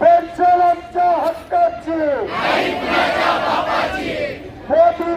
Pension आमच्या हक्काची. मोदी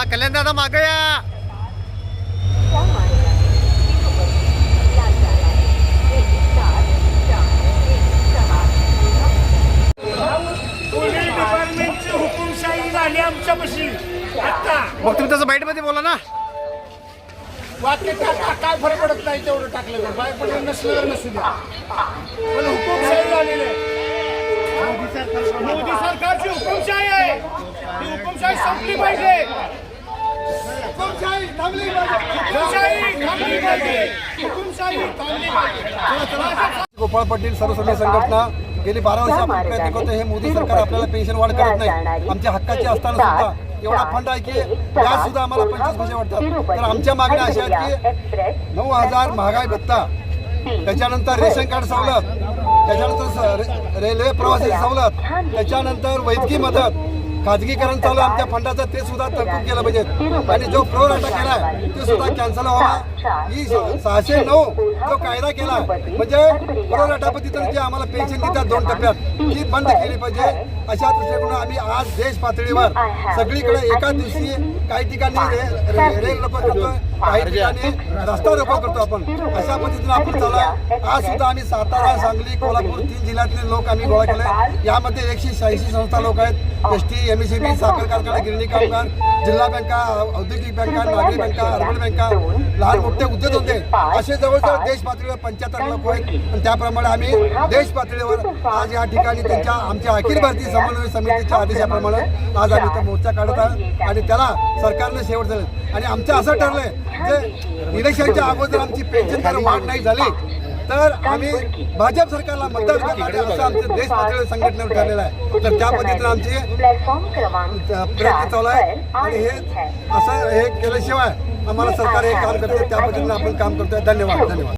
हा कल्याण दादा मागे या मग तुम्ही तसं बाईटमध्ये बोला ना. वाक्य टाका काय फरक पडत नाही तेवढं टाकलं बाय पडलं नसलं तर नसू द्या. पण हुकुमशाही झालेली आहे. मोदी सरकारची हुकुमशाही आहे. ती हुकुमशाही संपली पाहिजे. हुकुमशाही थांबली पाहिजे. हुकुमशाही थांबली पाहिजे. हुकुमशाही थांबली पाहिजे. गोपाळ पाटील सर्वसमाज संघटना गेली बारा वर्ष आपण प्रयत्न करतो हे मोदी सरकार आपल्याला पेन्शन वाढ करत नाही. आमच्या हक्काचे असताना सुद्धा एवढा फंड आहे की व्याज सुद्धा आम्हाला पंचवीस पैसे वाटतात. तर आमच्या मागण्या अशा आहेत की नऊ हजार महागाई भत्ता त्याच्यानंतर रेशन कार्ड सवलत त्याच्यानंतर रेल्वे प्रवासाची सवलत त्याच्यानंतर वैद्यकीय मदत खाजगीकरण चालू आमच्या फंडाचं ते सुद्धा तरतूद केलं पाहिजे आणि जो फ्लोर अटक केलाय ते सुद्धा कॅन्सल व्हावा. ही स- सहाशे नऊ जो कायदा केला म्हणजे अटॅपतीतून जे आम्हाला पेन्शन देतात दोन टप्प्यात ती बंद केली पाहिजे अशा दृष्टीकडून आम्ही आज देश पातळीवर सगळीकडे एका दिवशी काही ठिकाणी रेल रोको करतोय काही ठिकाणी रस्ता रोको करतो आपण. अशा पद्धतीने आपण चालू. आज सुद्धा आम्ही सातारा सांगली कोल्हापूर तीन जिल्ह्यातले लोक आम्ही गोळा केले यामध्ये एकशे शहाऐंशी संस्था लोक आहेत. S T M S B साखर कारखाना गिरणी कामगार जिल्हा बँका औद्योगिक बँका नागरी बँका अर्बन बँका लहान मोठे उद्योगधंदे असे जवळजवळ देश पातळीवर पंच्याहत्तर लोक आहेत. आणि त्याप्रमाणे आम्ही देश पातळीवर आज या ठिकाणी त्यांच्या आमच्या अखिल भारतीय समन्वय समितीच्या आदेशाप्रमाणे आज आम्ही इथं मोर्चा काढत आहोत. आणि त्याला सरकारनं शेवट झालं आणि आमचं असं ठरलंय जे इलेक्शनच्या अगोदर आमची पेन्शन जर वाढ नाही झाली तर आम्ही भाजप सरकारला मतदान करणार असं आमचं देश पातळीवर संघटनेवर ठरलेलं आहे. तर त्या पद्धतीनं आमची प्रयत्न चालू आहे आणि हे असं हे केल्याशिवाय आम्हाला सरकार हे काम करते त्या पद्धतीनं आपण काम करतोय. धन्यवाद धन्यवाद.